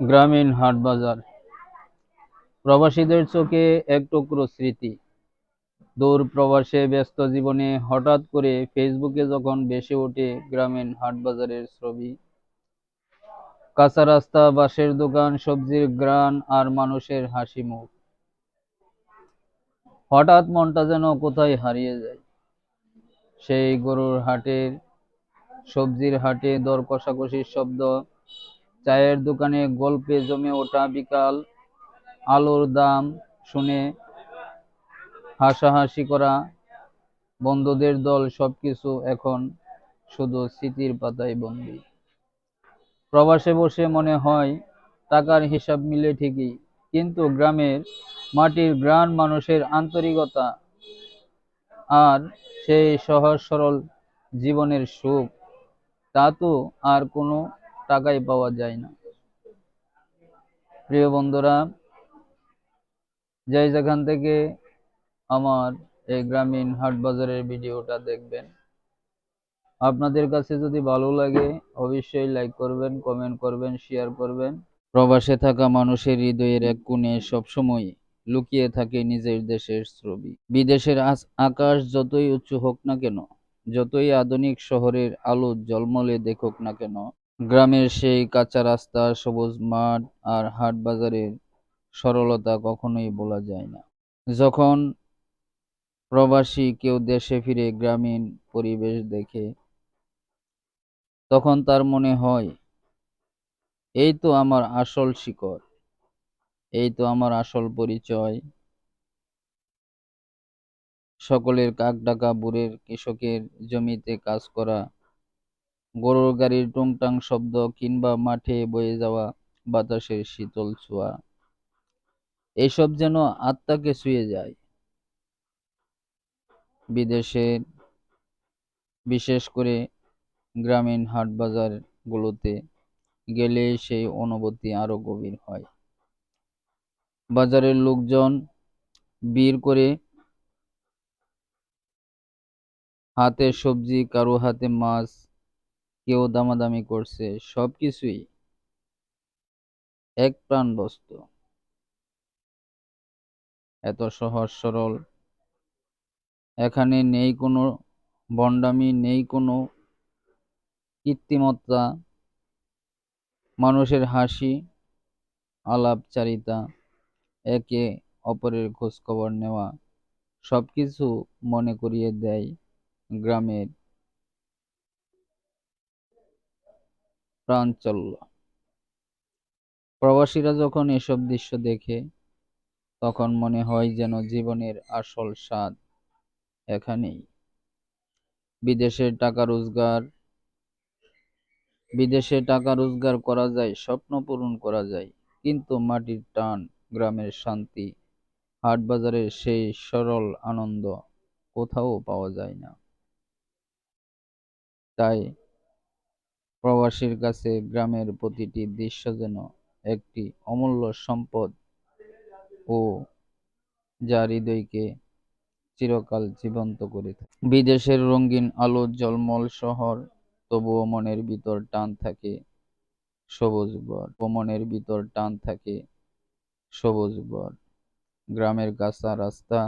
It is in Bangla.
গ্রামীণ হাট বাজার। প্রবাসীদের চোখে এক টুকরো স্মৃতি। দূর প্রবাসে ব্যস্ত জীবনে হঠাৎ করে ফেসবুকে যখন ভেসে ওঠে গ্রামীণ হাট বাজারের ছবি, কাঁচা রাস্তা, বাঁশের দোকান, সবজির গ্রান আর মানুষের হাসি মুখ। হঠাৎ মনটা যেন কোথায় হারিয়ে যায়। সেই গরুর হাটের, সবজির হাটে দর কষাকষির শব্দ চায়ের দোকানে গল্পে জমে ওঠা বিকাল। আলোর দাম শুনে হাসাহাসি করা বন্ধুদের দল সবকিছু এখন শুধু স্মৃতির পাতায় বন্দি। প্রবাসে বসে মনে হয় টাকার হিসাব মিলে ঠিকই, কিন্তু গ্রামের মাটির গ্রান মানুষের আন্তরিকতা আর সেই সহজ সরল জীবনের সুখ, তা তো আর কোনো টাকায় পাওয়া যায় না। প্রিয় বন্ধুরা, যে যেখান থেকে আমার এই গ্রামীণ হাট বাজারের ভিডিওটা দেখবেন, আপনাদের কাছে যদি ভালো লাগে, অবশ্যই লাইক করবেন কমেন্ট করবেন শেয়ার করবেন। প্রবাসে থাকা মানুষের হৃদয়ের এক কোণে সবসময় লুকিয়ে থাকে নিজের দেশের ছবি। বিদেশের আকাশ যতই উঁচু হোক না কেন, যতই আধুনিক শহরের আলো জলমলে দেখুক না কেন গ্রামের সেই কাঁচা রাস্তা, সবুজ মাঠ আর হাট বাজারের সরলতা কখনোই বলা যায় না। যখন প্রবাসী কেউ দেশে ফিরে গ্রামীণ পরিবেশ দেখে, তখন তার মনে হয়, এই তো আমার আসল শিকড়, এই তো আমার আসল পরিচয়। সকলের কাক ডাকা বুড়ের কৃষকের জমিতে কাজ করা গরুর গাড়ির টুংটাং শব্দ কিংবা মাঠে বয়ে যাওয়া বাতাসের শীতল ছোঁয়া। এসব যেন আত্মাকে ছুঁয়ে যায়। বিদেশের বিশেষ করে গ্রামীণ হাট বাজারগুলোতে গেলে সেই অনুভূতি আরও গভীর হয়। বাজারের লোকজন বীর করে হাতে সবজি, কারও হাতে মাছ কেউ দামাদামি করছে, সবকিছুই এক প্রাণ বস্তু এত সহজ সরল। এখানে নেই কোনো বন্ডামি, নেই কোনো কৃত্রিমতা মানুষের হাসি, আলাপচারিতা, একে অপরের খোঁজখবর নেওয়া, সবকিছু মনে করিয়ে দেয় গ্রামের প্রাঞ্চল্য প্রবাসীরা যখন এসব দৃশ্য দেখে, তখন মনে হয় যেন জীবনের আসল স্বাদ এখানেই। বিদেশের টাকা রোজগার, বিদেশে টাকা রোজগার করা যায়, স্বপ্ন পূরণ করা যায়, কিন্তু মাটির টান, গ্রামের শান্তি, হাট বাজারের সেই সরল আনন্দ কোথাও পাওয়া যায় না। তাই প্রবাসীর কাছে গ্রামের প্রতিটি দৃশ্য যেন একটি অমূল্য সম্পদ ও যা হৃদয়কে চিরকাল জীবন্ত করে থাকে। বিদেশের রঙিন আলো জলমল শহর, তবুও মনের ভিতর টান থাকে সবুজ বর মনের ভিতর টান থাকে সবুজ বর গ্রামের কাঁচা রাস্তা